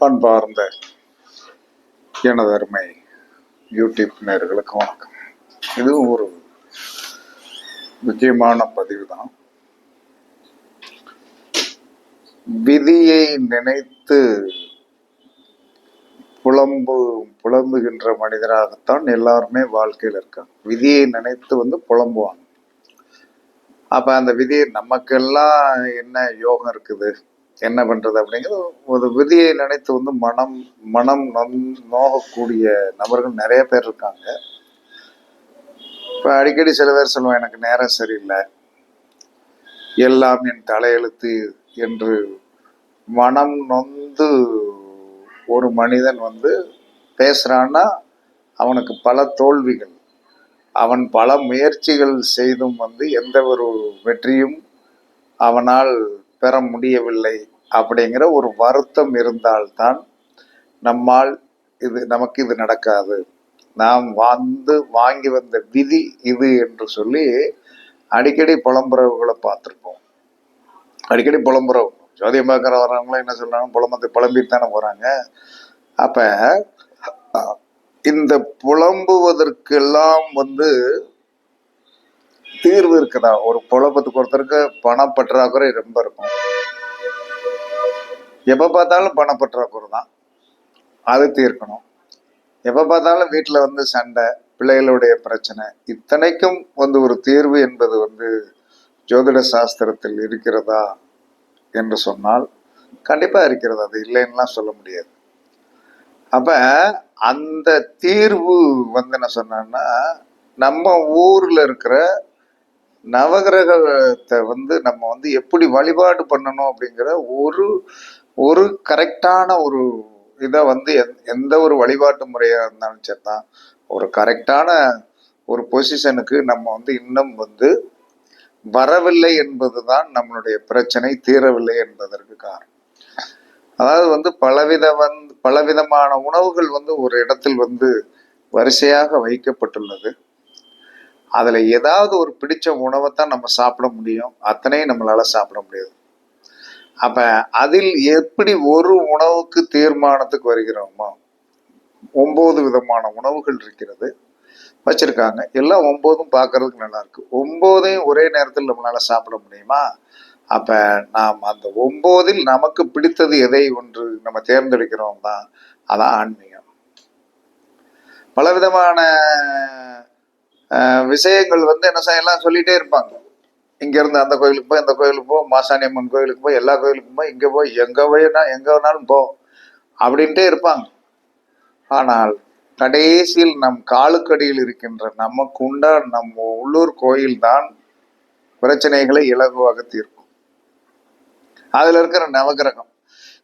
அன்பார்ந்த எனது அருமை யூடியூப் நேர்களுக்கு வணக்கம். இதுவும் ஒரு முக்கியமான பதிவு தான் விதியை நினைத்து புலம்பு புலம்புகின்ற மனிதராகத்தான் எல்லாருமே வாழ்க்கையில் இருக்காங்க. விதியை நினைத்து வந்து புலம்புவாங்க. அப்ப அந்த விதி நமக்கெல்லாம் என்ன யோகம் இருக்குது? என்ன பண்றது அப்படிங்கிறது ஒரு விதியை நினைத்து வந்து மனம் மனம் நொந்- நோகக்கூடிய நபர்கள் நிறைய பேர் இருக்காங்க. இப்போ அடிக்கடி சில பேர் சொல்லுவேன் எனக்கு நேரம் சரியில்லை. எல்லாம் என் தலையெழுத்து என்று மனம் நொந்து ஒரு மனிதன் வந்து பேசுகிறான்னா அவனுக்கு பல தோல்விகள் அவன் பல முயற்சிகள் செய்தும் வந்து எந்த ஒரு வெற்றியும் அவனால் பெற முடியவில்லை அப்படிங்கிற ஒரு வருத்தம் இருந்தால்தான் நம்மால் இது நமக்கு இது நடக்காது. நாம் வந்து வாங்கி வந்த விதி இது என்று சொல்லி அடிக்கடி புலம்புறவுகளை பார்த்துருப்போம். அடிக்கடி புலம்புறவு. ஜோதியம் பார்க்குற வரவங்களும் என்ன சொல்றாங்க? புலம்பத்தை புலம்பிட்டு தானே போறாங்க. அப்ப இந்த புலம்புவதற்கெல்லாம் வந்து தீர்வு இருக்குதா? ஒரு குழப்பத்துக்கு ஒருத்தருக்கு பண பற்றாக்குறை ரொம்ப இருக்கும். எப்ப பார்த்தாலும் பண பற்றாக்குறை தான். அது தீர்க்கணும். எப்ப பார்த்தாலும் வீட்டுல வந்து சண்டை பிள்ளைகளுடைய பிரச்சனை இத்தனைக்கும் வந்து ஒரு தீர்வு என்பது வந்து ஜோதிட சாஸ்திரத்தில் இருக்கிறதா என்று சொன்னால் கண்டிப்பா இருக்கிறது. அது இல்லைன்னுலாம் சொல்ல முடியாது. அப்ப அந்த தீர்வு வந்து என்ன சொன்னா நம்ம ஊர்ல இருக்கிற நவகிரகத்தை வந்து நம்ம வந்து எப்படி வழிபாடு பண்ணணும் அப்படிங்கிற ஒரு ஒரு கரெக்டான ஒரு இதை வந்து எந்த- எந்த ஒரு வழிபாட்டு முறையாக இருந்தாலும் சரிதான். ஒரு கரெக்டான ஒரு பொசிஷனுக்கு நம்ம வந்து இன்னும் வந்து வரவில்லை என்பதுதான் நம்மளுடைய பிரச்சனை தீரவில்லை என்பதற்கு காரணம். அதாவது வந்து பலவித வந்து பலவிதமான உணவுகள் வந்து ஒரு இடத்தில் வந்து வரிசையாக வைக்கப்பட்டுள்ளது. அதில் ஏதாவது ஒரு பிடிச்ச உணவை தான் நம்ம சாப்பிட முடியும். அத்தனையும் நம்மளால் சாப்பிட முடியாது. அப்போ அதில் எப்படி ஒரு உணவுக்கு தீர்மானத்துக்கு வருகிறோமோ ஒம்பது விதமான உணவுகள் இருக்கிறது. வச்சுருக்காங்க. எல்லாம் ஒம்போதும் பார்க்கறதுக்கு நல்லாயிருக்கு ஒம்போதையும் ஒரே நேரத்தில் நம்மளால் சாப்பிட முடியுமா? அப்போ நாம் அந்த ஒம்போதில் நமக்கு பிடித்தது எதை ஒன்று நம்ம தேர்ந்தெடுக்கிறோம் தான் அதான் ஆன்மீகம். பலவிதமான விஷயங்கள் வந்து என்ன செய்யலாம் சொல்லிட்டே இருப்பாங்க. இங்க இருந்து அந்த கோயிலுக்கு போய் இந்த கோயிலுக்கு போ மாசாணி அம்மன் கோயிலுக்கு போய் எல்லா கோயிலுக்கும் போய் இங்க போய் எங்க போய்னா எங்க வேணாலும் போ அப்படின்ட்டே இருப்பாங்க. ஆனால் கடைசியில் நம் காலுக்கடியில் இருக்கின்ற நமக்கு உண்டான நம்ம உள்ளூர் கோயில் தான் பிரச்சனைகளை இலகுவாக தீர்க்கும். அதுல இருக்கிற நவகிரகம்.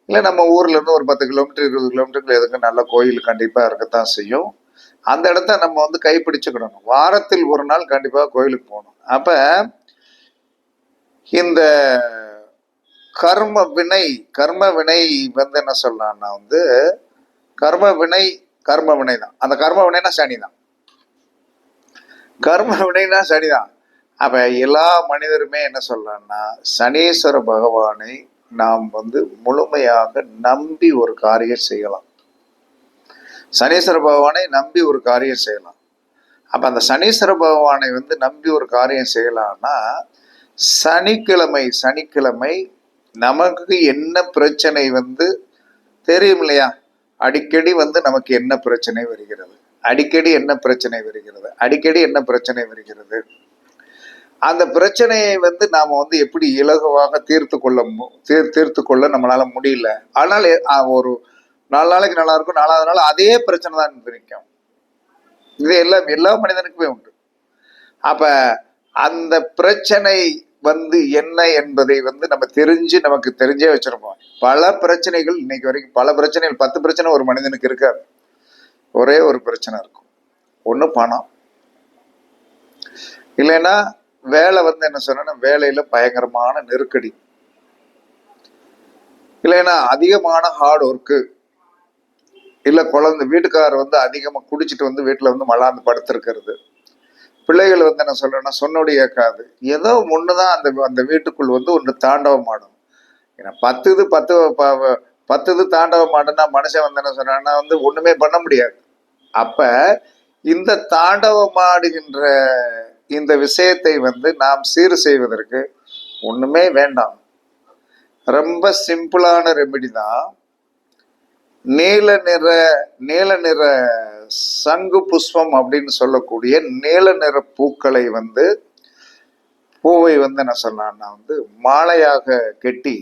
இல்லை நம்ம ஊர்ல இருந்து ஒரு பத்து கிலோமீட்டர் இருபது கிலோமீட்டருக்கு எதுக்கு நல்ல கோயில் கண்டிப்பா இருக்கத்தான் செய்யும். அந்த இடத்த நம்ம வந்து கைப்பிடிச்சுக்கிடணும். வாரத்தில் ஒரு நாள் கண்டிப்பா கோயிலுக்கு போகணும். அப்ப இந்த கர்ம வினை கர்ம வினை வந்து என்ன சொல்லலாம்னா வந்து கர்ம வினை கர்ம வினை தான் அந்த கர்ம வினைனா சனி தான் கர்ம வினைனா சனி தான் அப்ப எல்லா மனிதருமே என்ன சொல்லலாம்னா சனீஸ்வர பகவானை நாம் வந்து முழுமையாக நம்பி ஒரு காரியம் செய்யலாம். சனீஸ்வர பகவானை நம்பி ஒரு காரியம் செய்யலாம். அப்போ அந்த சனீஸ்வர பகவானை வந்து நம்பி ஒரு காரியம் செய்யலாம்னா சனிக்கிழமை சனிக்கிழமை நமக்கு என்ன பிரச்சனை வந்து தெரியும் இல்லையா? அடிக்கடி வந்து நமக்கு என்ன பிரச்சனை வருகிறது? அடிக்கடி என்ன பிரச்சனை வருகிறது? அடிக்கடி என்ன பிரச்சனை வருகிறது? அந்த பிரச்சனையை வந்து நாம் வந்து எப்படி இலகுவாக தீர்த்து கொள்ள மு- தீர் தீர்த்து கொள்ள நம்மளால முடியல. ஆனால் ஒரு நாலு நாளைக்கு நல்லா இருக்கும் நாலாவது நாள் அதே பிரச்சனை தான் நிற்கும் இது எல்லாம் எல்லா மனிதனுக்குமே உண்டு. அப்ப அந்த பிரச்சனை வந்து என்ன என்பதை வந்து நம்ம தெரிஞ்சு நமக்கு தெரிஞ்சே வச்சிருப்போம். பல பிரச்சனைகள் இன்னைக்கு வரைக்கும் பல பிரச்சனைகள் பத்து பிரச்சனை ஒரு மனிதனுக்கு இருக்காது. ஒரே ஒரு பிரச்சனை இருக்கும். ஒண்ணு பணம். இல்லைன்னா வேலை வந்து என்ன சொன்னா வேலையில பயங்கரமான நெருக்கடி. இல்லைன்னா அதிகமான ஹார்ட் ஒர்க்கு இல்லை குழந்தை வீட்டுக்காரர் வந்து அதிகமாக குடிச்சிட்டு வந்து வீட்டில் வந்து மலாந்து படுத்திருக்கிறது. பிள்ளைகள் வந்து என்ன சொல்றேன்னா சொன்னோடு ஏற்காது. ஏதோ ஒன்று தான் அந்த அந்த வீட்டுக்குள் வந்து ஒன்று தாண்டவம் ஆடும். ஏன்னா பத்து இது பத்து பத்து இது தாண்டவம் மாட்டேன்னா மனுஷன் வந்து என்ன சொல்கிறான்னா வந்து ஒன்றுமே பண்ண முடியாது. அப்போ இந்த தாண்டவமாடுகின்ற இந்த விஷயத்தை வந்து நாம் சீர் செய்வதற்கு ஒன்றுமே வேண்டாம். ரொம்ப சிம்பிளான ரெமெடி தான் நீல நிற நீல நிற சங்கு புஷ்பம் அப்படின்னு சொல்லக்கூடிய நீல நிற பூக்களை வந்து பூவை வந்து என்ன சொன்னான்னா வந்து மாலையாக கெட்டி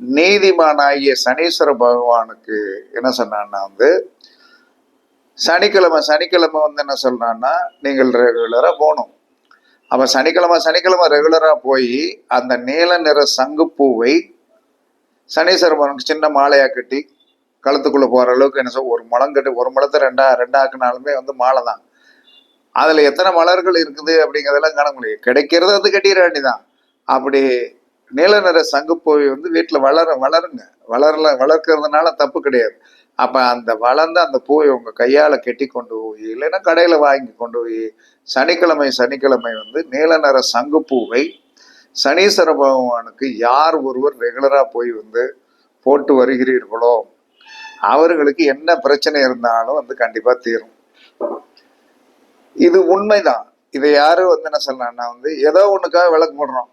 நீதிமானாகிய சனீஸ்வர பகவானுக்கு என்ன சொன்னான்னா வந்து சனிக்கிழமை சனிக்கிழமை வந்து என்ன சொல்றான்னா நீங்கள் ரெகுலராக போகணும். அப்போ சனிக்கிழமை சனிக்கிழமை ரெகுலராக போய் அந்த நீல நிற சங்குப்பூவை சனீஸ்வர பகவானுக்கு சின்ன மாலையாக கட்டி கழுத்துக்குள்ள போற அளவுக்கு என்ன சொல் ஒரு முளம் கட்டி ஒரு மலத்தை ரெண்டா ரெண்டாக்குனாலுமே வந்து மாலை தான் அதுல எத்தனை மலர்கள் இருக்குது அப்படிங்கிறதெல்லாம் காண முடியும். கிடைக்கிறது வந்து கட்டிட வேண்டிதான். அப்படி நீல நிற சங்குப்பூவை வந்து வீட்டில் வளர வளருங்க. வளரல வளர்க்கறதுனால தப்பு கிடையாது. அப்ப அந்த வளர்ந்த அந்த பூவை உங்க கையால கெட்டி கொண்டு போய் இல்லைன்னா கடையில வாங்கி கொண்டு போய் சனிக்கிழமை சனிக்கிழமை வந்து நீல நிற சங்குப்பூவை சனீஸ்வர பகவானுக்கு யார் ஒருவர் ரெகுலரா போய் வந்து போட்டு வருகிறீர்களோ அவர்களுக்கு என்ன பிரச்சனை இருந்தாலும் வந்து கண்டிப்பா தீரும். இது உண்மைதான். இதை யாரும் வந்து என்ன சொல்லலாம்னா வந்து ஏதோ ஒண்ணுக்காக விளக்கு போடுறோம்.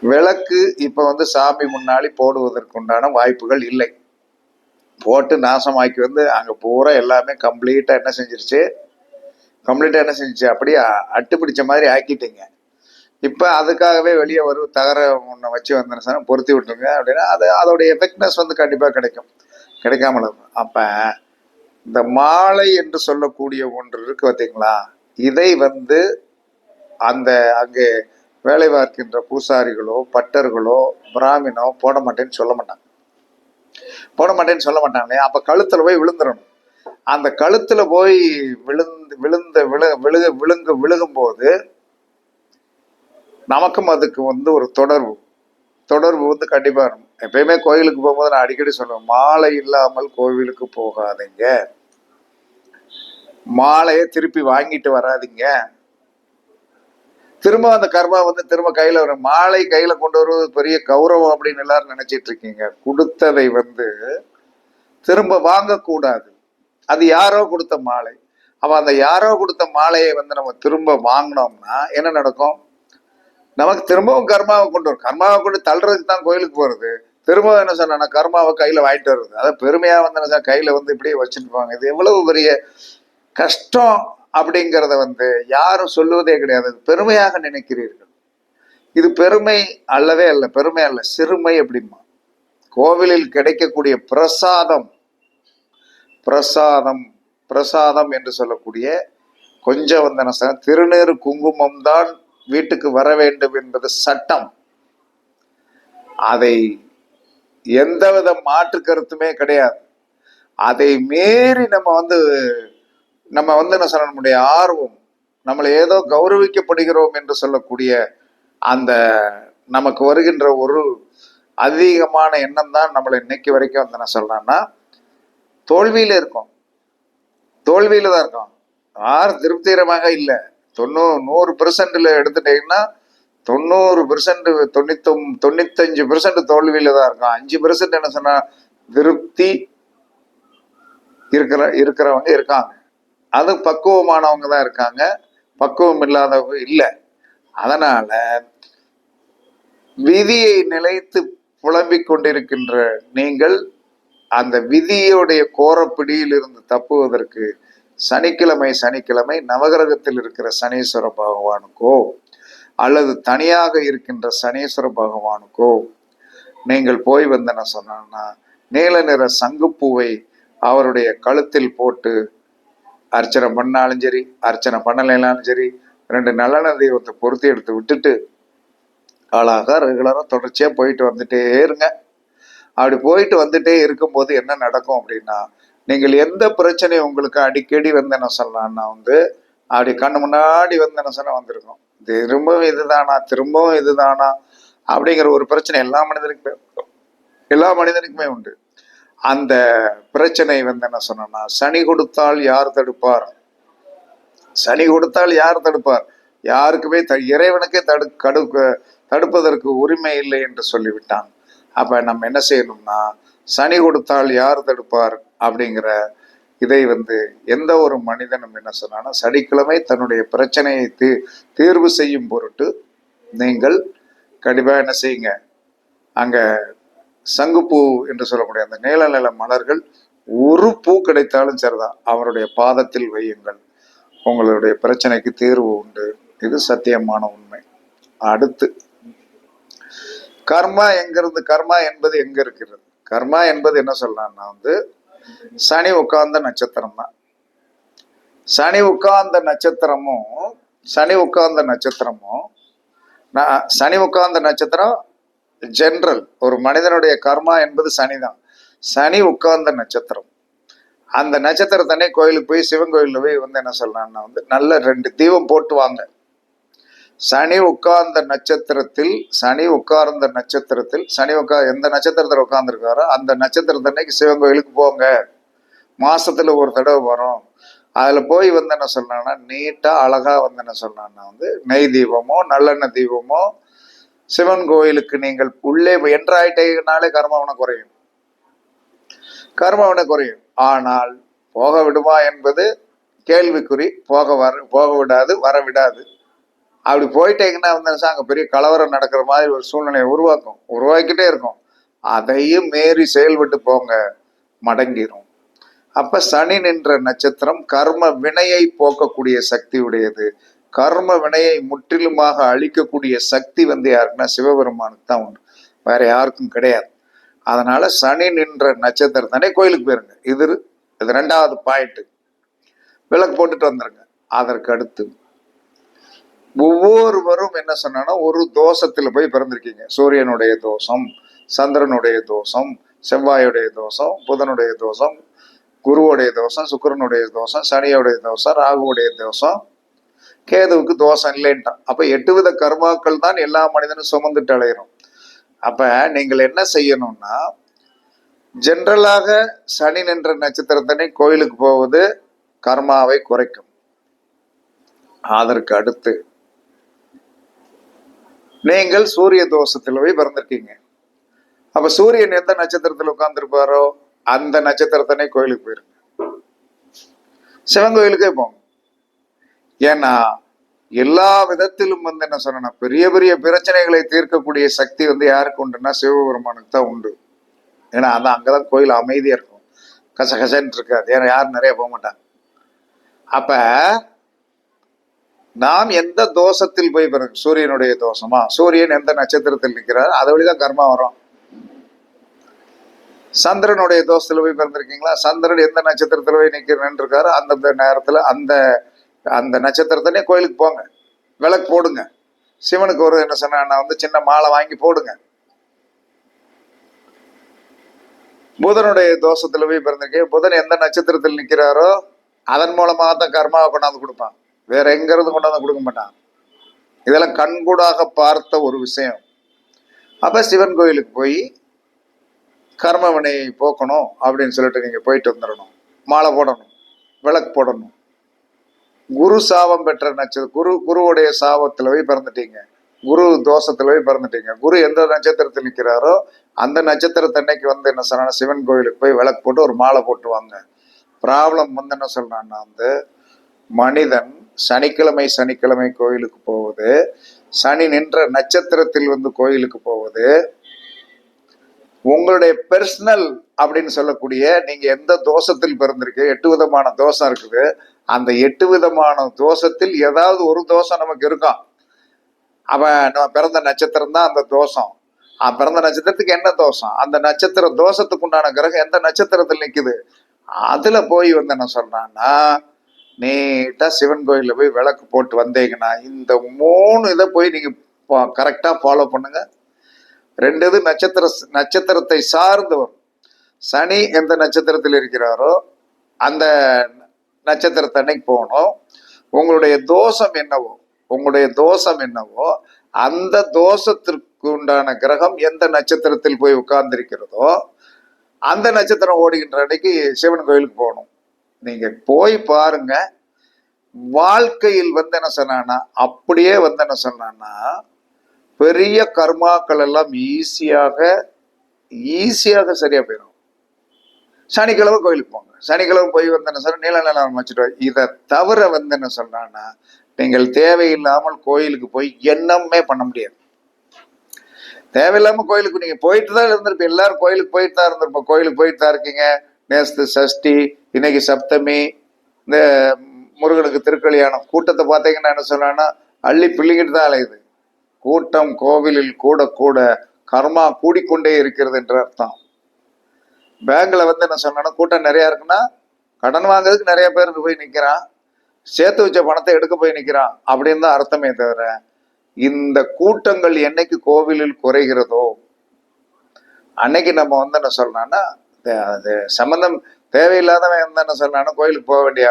விளக்கு இப்ப வந்து சாமி முன்னாடி போடுவதற்கு உண்டான வாய்ப்புகள் இல்லை. போட்டு நாசமாக்கி வந்து அங்க பூரா எல்லாமே கம்ப்ளீட்டா என்ன செஞ்சிருச்சு? கம்ப்ளீட்டா என்ன செஞ்சிச்சு? அப்படியே அட்டு பிடிச்ச மாதிரி ஆக்கிட்டீங்க. இப்போ அதுக்காகவே வெளியே ஒரு தகர ஒன்றை வச்சு வந்தேன் பொருத்தி விட்டுருங்க அப்படின்னா அது அதோடைய எஃபெக்ட்னஸ் வந்து கண்டிப்பாக கிடைக்கும். கிடைக்காமல் இருக்கும் இந்த மாலை என்று சொல்லக்கூடிய ஒன்று இருக்கு பார்த்தீங்களா இதை வந்து அந்த அங்கே வேலை பார்க்கின்ற பூசாரிகளோ பட்டர்களோ பிராமினோ போட மாட்டேன்னு சொல்ல மாட்டாங்க. போட மாட்டேன்னு சொல்ல மாட்டாங்களே. அப்போ கழுத்தில் போய் விழுந்துடணும் அந்த கழுத்தில் போய் விழுந்து விழுந்த விழு விழுக விழுங்க விழுகும்போது நமக்கும் அதுக்கு வந்து ஒரு தொடர்பு. தொடர்பு வந்து கண்டிப்பாக இருக்கும் எப்பயுமே கோயிலுக்கு போகும்போது நான் அடிக்கடி சொல்லுவேன் மாலை இல்லாமல் கோவிலுக்கு போகாதீங்க. மாலையை திருப்பி வாங்கிட்டு வராதீங்க. திரும்ப அந்த கர்மா வந்து திரும்ப கையில் வரும். மாலை கையில் கொண்டு வருவது பெரிய கௌரவம் அப்படின்னு எல்லாரும் நினைச்சிட்டு இருக்கீங்க. கொடுத்ததை வந்து திரும்ப வாங்கக்கூடாது. அது யாரோ கொடுத்த மாலை. அவன் அந்த யாரோ கொடுத்த மாலையை வந்து நம்ம திரும்ப வாங்கினோம்னா என்ன நடக்கும்? நமக்கு திரும்பவும் கர்மாவை கொண்டு வரும். கர்மாவை கொண்டு தள்ளுறதுக்கு தான் கோயிலுக்கு போறது. திரும்ப என்ன சொன்னா கர்மாவை கையில வாங்கிட்டு வருது அதாவது பெருமையா வந்து என்ன சொன்னா, கையில வந்து இப்படியே வச்சுட்டு இது எவ்வளவு பெரிய கஷ்டம் அப்படிங்கிறத வந்து யாரும் சொல்லுவதே கிடையாது. பெருமையாக நினைக்கிறீர்கள். இது பெருமை அல்லவே அல்ல பெருமை அல்ல சிறுமை அப்படிமா. கோவிலில் கிடைக்கக்கூடிய பிரசாதம் பிரசாதம் பிரசாதம் என்று சொல்லக்கூடிய கொஞ்சம் வந்து என்ன திருநீர் குங்குமம் தான் வீட்டுக்கு வர வேண்டும் என்பது சட்டம். அதை எந்தவித மாற்று கருத்துமே கிடையாது. அதை மீறி நம்ம வந்து நம்ம வந்து என்ன சொல்ல நம்முடைய ஆர்வம் நம்மளை ஏதோ கௌரவிக்கப்படுகிறோம் என்று சொல்லக்கூடிய அந்த நமக்கு வருகின்ற ஒரு அதிகமான எண்ணம் தான் நம்மளை இன்னைக்கு வரைக்கும் வந்து என்ன சொல்றேன்னா தோல்வியில இருக்கும். தோல்வியில தான் இருக்கும். யார் திருப்திகரமாக இல்லை. தொண்ணூறு நூறு பெர்சன்ட்ல எடுத்துட்டீங்கன்னா தொண்ணூறு பெர்சன்ட் தொண்ணூத்தொம் தொண்ணூத்தஞ்சு பெர்சன்ட் தோல்வியில தான் இருக்கும் அஞ்சு பெர்சன்ட் என்ன சொன்னா திருப்தி இருக்கிற இருக்கிறவங்க இருக்காங்க. அது பக்குவமானவங்க தான் இருக்காங்க. பக்குவம் இல்லாதவங்க இல்லை. அதனால விதியை நிலைத்து புலம்பிக் கொண்டிருக்கின்ற நீங்கள் அந்த விதியுடைய கோரப்பிடியில் இருந்து தப்புவதற்கு சனிக்கிழமை சனிக்கிழமை நவகிரகத்தில் இருக்கிற சனீஸ்வர பகவானுக்கோ அல்லது தனியாக இருக்கின்ற சனீஸ்வர பகவானுக்கோ நீங்கள் போய் வந்து சொன்னா நீல நிற சங்குப்பூவை அவருடைய கழுத்தில் போட்டு அர்ச்சனை பண்ணாலும் சரி அர்ச்சனை பண்ணலைனாலும் சரி ரெண்டு நல்லெண்ண தெய்வத்தை பொருத்தி எடுத்து விட்டுட்டு அழகாக ரெகுலராக தொடர்ச்சியாக போயிட்டு வந்துட்டே இருங்க. அப்படி போயிட்டு வந்துட்டே இருக்கும்போது என்ன நடக்கும் அப்படின்னா நீங்கள் எந்த பிரச்சனை உங்களுக்கு அடிக்கடி வந்து என்ன சொல்லலாம்னா வந்து அப்படி கண்ணு முன்னாடி வந்து என்ன சொல்ல வந்திருக்கும். திரும்பவும் இதுதானா திரும்பவும் இதுதானா அப்படிங்கிற ஒரு பிரச்சனை எல்லா மனிதனுக்குமே எல்லா மனிதனுக்குமே உண்டு. அந்த பிரச்சனை வந்து என்ன சொன்னா சனி கொடுத்தால் யார் தடுப்பார்? சனி கொடுத்தால் யார் தடுப்பார்? யாருக்குமே த இறைவனுக்கே தடு கடுக்க தடுப்பதற்கு உரிமை இல்லை என்று சொல்லிவிட்டான். அப்ப நம்ம என்ன செய்யணும்னா சனி கொடுத்தால் யார் தடுப்பார்? அப்படிங்கிற இதை வந்து எந்த ஒரு மனிதனும் என்ன சொன்னாலும் சனிக்கிழமை தன்னுடைய பிரச்சனையை தீ தீர்வு செய்யும் பொருட்டு நீங்கள் கண்டிப்பாக என்ன செய்யுங்க. அங்கே சங்குப்பூ என்று சொல்லக்கூடிய அந்த நீல நில மலர்கள் ஒரு பூ கிடைத்தாலும் சரிதான். அவருடைய பாதத்தில் வையுங்கள். உங்களுடைய பிரச்சனைக்கு தீர்வு உண்டு. இது சத்தியமான உண்மை. அடுத்து கர்மா எங்கிருந்து கர்மா என்பது எங்க இருக்கிறது? கர்மா என்பது என்ன சொல்லலாம்னா வந்து சனி உட்கார்ந்த நட்சத்திரம் தான். சனி உட்கார்ந்த நட்சத்திரமும் சனி உட்கார்ந்த நட்சத்திரமும் நான் சனி உட்கார்ந்த நட்சத்திரம் ஜென்ரல் ஒரு மனிதனுடைய கர்மா என்பது சனி தான் சனி உட்கார்ந்த நட்சத்திரம். அந்த நட்சத்திரத்தனே கோயிலுக்கு போய் சிவன் கோயிலில் போய் வந்து என்ன சொல்லலாம்னா வந்து நல்ல ரெண்டு தீபம் போட்டு வாங்க சனி உட்கார்ந்த நட்சத்திரத்தில் சனி உட்கார்ந்த நட்சத்திரத்தில் சனி உட்கா எந்த நட்சத்திரத்தில் உட்கார்ந்துருக்காரோ அந்த நட்சத்திரத்தன்னைக்கு சிவன் கோயிலுக்கு போங்க. மாசத்துல ஒரு தடவை வரும். அதுல போய் வந்து என்ன சொன்னான்னா நீட்டா அழகா வந்து என்ன சொன்னான்னா வந்து நெய் தீபமோ நல்லெண்ணெய் தீபமோ சிவன் கோயிலுக்கு நீங்கள் உள்ளே என்றாயிட்டீங்கனாலே கர்மவனை குறையும். கர்மவனை குறையும். ஆனால் போக விடுமா என்பது கேள்விக்குறி. போக வர போக விடாது வர விடாது. அப்படி போயிட்டீங்கன்னா வந்து அங்கே பெரிய கலவரம் நடக்கிற மாதிரி ஒரு சூழ்நிலையை உருவாக்கும். உருவாக்கிட்டே இருக்கும். அதையும் மீறி செயல்பட்டு போங்க. மடங்கிரும். அப்ப சனி நின்ற நட்சத்திரம் கர்ம வினையை போக்கக்கூடிய சக்தி உடையது கர்ம வினையை முற்றிலுமாக அழிக்கக்கூடிய சக்தி வந்து யாருக்குன்னா சிவபெருமானுக்கு தான் உண்டு. வேற யாருக்கும் கிடையாது. அதனால சனி நின்ற நட்சத்திரம் தானே கோயிலுக்கு போயிருங்க. இது இது ரெண்டாவது பாயிண்ட் விளக்கு போட்டுட்டு வந்துருங்க. அதற்கு அடுத்து ஒவ்வொருவரும் என்ன சொன்னா ஒரு தோஷத்துல போய் பிறந்திருக்கீங்க. சூரியனுடைய தோஷம் சந்திரனுடைய தோஷம் செவ்வாயுடைய தோஷம் புதனுடைய தோஷம் குருவுடைய தோஷம் சுக்கிரனுடைய தோஷம் சனியுடைய தோஷம் ராகுவுடைய தோஷம். கேதுவுக்கு தோஷம் இல்லைன்ட்டான். அப்ப எட்டு வித கர்மாக்கள் தான் எல்லா மனிதனும் சுமந்துட்டு அலையிறோம். அப்ப நீங்கள் என்ன செய்யணும்னா ஜென்ரலாக சனி நின்ற நட்சத்திரத்தனை கோயிலுக்கு போவது கர்மாவை குறைக்கும். அதற்கு அடுத்து நீங்கள் சூரிய தோஷத்தில் போய் பிறந்திருக்கீங்க. அப்ப சூரியன் எந்த நட்சத்திரத்துல உட்கார்ந்துருப்பாரோ அந்த நட்சத்திரத்தனே கோயிலுக்கு போயிருங்க. சிவன் கோயிலுக்கே போங்க. ஏன்னா எல்லா விதத்திலும் வந்து என்ன சொன்னா பெரிய பெரிய பிரச்சனைகளை தீர்க்கக்கூடிய சக்தி வந்து யாருக்கு உண்டுன்னா சிவபெருமானுக்கு தான் உண்டு. ஏன்னா அதான் அங்கதான் கோயில் அமைதியா இருக்கும். கசகசன்னு இருக்காது. ஏன்னா யாரும் நிறைய போக மாட்டாங்க. அப்ப நாம் எந்த தோஷத்தில் போய் பிறகு சூரியனுடைய தோஷமா? சூரியன் எந்த நட்சத்திரத்தில் நிற்கிறார்? அதை வழிதான் கர்மா வரும். சந்திரனுடைய தோஷத்தில் போய் பிறந்திருக்கீங்களா? சந்திரன் எந்த நட்சத்திரத்தில் போய் நிற்கிறேன்னு இருக்காரு அந்தந்த நேரத்தில் அந்த அந்த நட்சத்திரத்தனே கோயிலுக்கு போங்க. விளக்கு போடுங்க. சிவனுக்கு ஒரு என்ன சொன்னா வந்து சின்ன மாலை வாங்கி போடுங்க. புதனுடைய தோஷத்தில் போய் பிறந்திருக்கீங்க. புதன் எந்த நட்சத்திரத்தில் நிற்கிறாரோ அதன் மூலமாக தான் கர்மாவை கொண்டாந்து கொடுப்பான். வேற எங்கிறது கொண்டாந்து கொடுக்க மாட்டான். இதெல்லாம் கண்கூடாக பார்த்த ஒரு விஷயம். அப்ப சிவன் கோயிலுக்கு போய் கர்மவினையை போக்கணும் அப்படின்னு சொல்லிட்டு நீங்க போயிட்டு வந்துடணும். மாலை போடணும் விளக்கு போடணும். குரு சாபம் பெற்ற நட்சத்திரம் குரு குருவுடைய சாபத்துல போய் பிறந்துட்டீங்க. குரு தோஷத்துல போய் பிறந்துட்டீங்க. குரு எந்த நட்சத்திரத்தில் நிற்கிறாரோ அந்த நட்சத்திரத்தன்னைக்கு வந்து என்ன சொன்னா சிவன் கோயிலுக்கு போய் விளக்கு போட்டு ஒரு மாலை போட்டுவாங்க. ப்ராப்ளம் வந்து என்ன சொல்றான்னா வந்து மனிதன் சனிக்கிழமை சனிக்கிழமை கோயிலுக்கு போவது சனி நின்ற நட்சத்திரத்தில் வந்து கோயிலுக்கு போவது உங்களுடைய பெர்சனல் அப்படின்னு சொல்லக்கூடிய நீங்க எந்த தோஷத்தில் பிறந்திருக்கு எட்டு விதமான தோஷம் இருக்குது. அந்த எட்டு விதமான தோஷத்தில் ஏதாவது ஒரு தோஷம் நமக்கு இருக்கும் அவன் நம்ம பிறந்த நட்சத்திரம் தான் அந்த தோஷம். அவன் பிறந்த நட்சத்திரத்துக்கு என்ன தோஷம்? அந்த நட்சத்திர தோஷத்துக்கு உண்டான கிரகம் எந்த நட்சத்திரத்தில் நிற்குது அதுல போய் வந்து என்ன சொல்றான்னா நீட்டாக சிவன் கோயிலில் போய் விளக்கு போட்டு வந்தீங்கன்னா இந்த மூணு இதை போய் நீங்கள் கரெக்டாக ஃபாலோ பண்ணுங்க. ரெண்டு இது நட்சத்திர நட்சத்திரத்தை சார்ந்து வரும் சனி எந்த நட்சத்திரத்தில் இருக்கிறாரோ அந்த நட்சத்திரத்தன்னைக்கு போகணும். உங்களுடைய தோஷம் என்னவோ உங்களுடைய தோஷம் என்னவோ அந்த தோஷத்திற்கு உண்டான கிரகம் எந்த நட்சத்திரத்தில் போய் உட்கார்ந்திருக்கிறதோ அந்த நட்சத்திரம் ஓடுகின்ற அன்னைக்கு சிவன் கோயிலுக்கு போகணும். நீங்க போய் பாருங்க. வாழ்க்கையில் வந்து என்ன சொன்னான்னா அப்படியே வந்து என்ன சொன்னான்னா பெரிய கர்மாக்கள் எல்லாம் ஈஸியாக ஈஸியாக சரியா போயிடும். சனிக்கிழமை கோயிலுக்கு போங்க. சனிக்கிழமை போய் வந்து என்ன சொல்ற நீல நிலம் வச்சுட்டு இதை தவிர வந்து என்ன சொன்னான்னா நீங்கள் தேவையில்லாமல் கோயிலுக்கு போய் எண்ணமே பண்ண முடியாது. தேவையில்லாம கோயிலுக்கு நீங்க போயிட்டு தான் இருந்திருப்பீங்க. எல்லாரும் கோயிலுக்கு போயிட்டு தான் இருந்திருப்போம். கோயிலுக்கு போயிட்டு தான் இருக்கீங்க. நேஸ்து சஷ்டி இன்னைக்கு சப்தமி இந்த முருகனுக்கு திருக்கல்யாணம். கூட்டத்தை பார்த்தீங்கன்னா என்ன சொல்றான்னா அள்ளி பிள்ளைங்கிட்டு தான் அலையுது. கூட்டம் கோவிலில் கூட கூட கர்மா கூடிக்கொண்டே இருக்கிறது என்ற அர்த்தம். பேங்க்ல வந்து என்ன சொன்னா கூட்டம் நிறைய இருக்குன்னா கடன் வாங்குறதுக்கு நிறைய பேர் போய் நிக்கிறான். சேர்த்து வச்ச பணத்தை எடுக்க போய் நிக்கிறான். அப்படின்னு தான் அர்த்தமே தவிர இந்த கூட்டங்கள் என்னைக்கு கோவிலில் குறைகிறதோ அன்னைக்கு நம்ம வந்து என்ன சொல்லணும்னா அது சம்பந்தம் தேவையில்லாதவன் வந்து என்ன கோயிலுக்கு போக வேண்டிய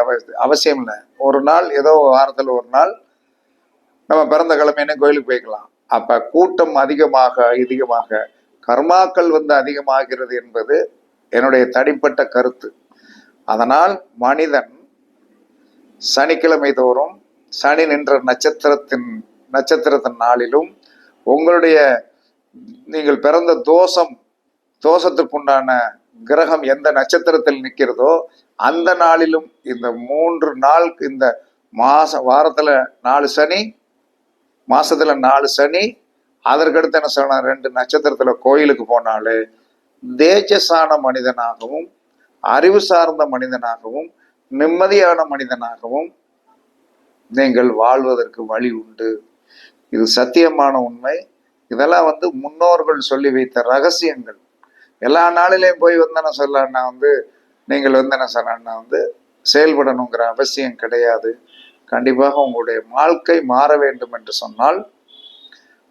அவசியம் இல்லை. ஒரு நாள் ஏதோ வாரத்தில் ஒரு நாள் நம்ம பிறந்த கிழமையினே கோயிலுக்கு போய்க்கலாம். அப்போ கூட்டம் அதிகமாக அதிகமாக கர்மாக்கள் வந்து அதிகமாகிறது என்பது என்னுடைய தனிப்பட்ட கருத்து. அதனால் மனிதன் சனிக்கிழமை தோறும் சனி நின்ற நட்சத்திரத்தின் நட்சத்திரத்தின் நாளிலும் உங்களுடைய நீங்கள் பிறந்த தோஷம் தோஷத்துக்குண்டான கிரகம் எந்த நட்சத்திரத்தில் நிற்கிறதோ அந்த நாளிலும் இந்த மூன்று நாள் இந்த மாச வாரத்துல நாலு சனி மாசத்துல நாலு சனி அதற்கடுத்து என்ன சொல்லலாம் ரெண்டு நட்சத்திரத்துல கோயிலுக்கு போனாலே தேஜசான மனிதனாகவும் அறிவு சார்ந்த மனிதனாகவும் நிம்மதியான மனிதனாகவும் நீங்கள் வாழ்வதற்கு வழி உண்டு. இது சத்தியமான உண்மை. இதெல்லாம் வந்து முன்னோர்கள் சொல்லி வைத்த ரகசியங்கள். எல்லா நாளிலையும் போய் வந்து என்ன வந்து நீங்கள் வந்து என்ன சொன்னா வந்து செயல்படணுங்கிற அவசியம் கிடையாது. கண்டிப்பாக உங்களுடைய வாழ்க்கை மாற வேண்டும் என்று சொன்னால்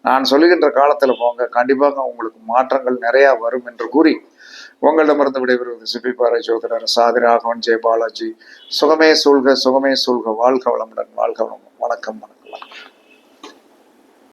நான் சொல்லுகின்ற காலத்தில் போங்க கண்டிப்பாக உங்களுக்கு மாற்றங்கள் நிறையா வரும் என்று கூறி உங்களிடமிருந்து விடைபெறுவது சிப்பிப்பாறை ஜோதிடர் சாதி ராகவன் ஜெய பாலாஜி சுகமே சூழ்க சுகமே சூழ்க. வாழ்க வளமுடன் வாழ்க வளம் வணக்கம் வணக்கம்.